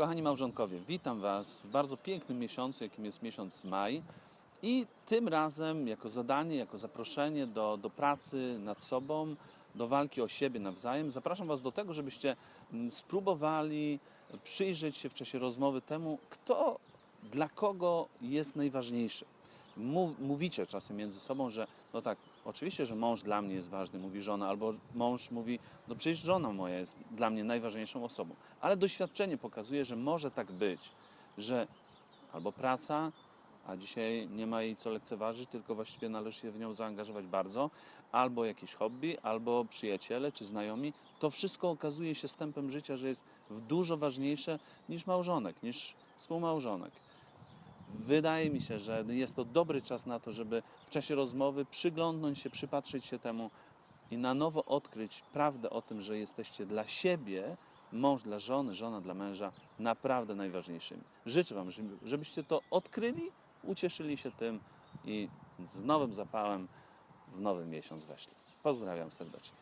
Kochani małżonkowie, witam Was w bardzo pięknym miesiącu, jakim jest miesiąc maj. I tym razem, jako zadanie, jako zaproszenie do, do pracy nad sobą, do walki o siebie nawzajem, zapraszam Was do tego, żebyście mm, spróbowali przyjrzeć się w czasie rozmowy temu, kto dla kogo jest najważniejszy. Mów- Mówicie czasem między sobą, że no tak, oczywiście, że mąż dla mnie jest ważny, mówi żona, albo mąż mówi, no przecież żona moja jest dla mnie najważniejszą osobą. Ale doświadczenie pokazuje, że może tak być, że albo praca, a dzisiaj nie ma jej co lekceważyć, tylko właściwie należy się w nią zaangażować bardzo, albo jakieś hobby, albo przyjaciele czy znajomi, to wszystko okazuje się stępem życia, że jest dużo ważniejsze niż małżonek, niż współmałżonek. Wydaje mi się, że jest to dobry czas na to, żeby w czasie rozmowy przyglądnąć się, przypatrzeć się temu i na nowo odkryć prawdę o tym, że jesteście dla siebie, mąż dla żony, żona dla męża, naprawdę najważniejszymi. Życzę Wam, żeby- żebyście to odkryli, ucieszyli się tym i z nowym zapałem w nowy miesiąc weszli. Pozdrawiam serdecznie.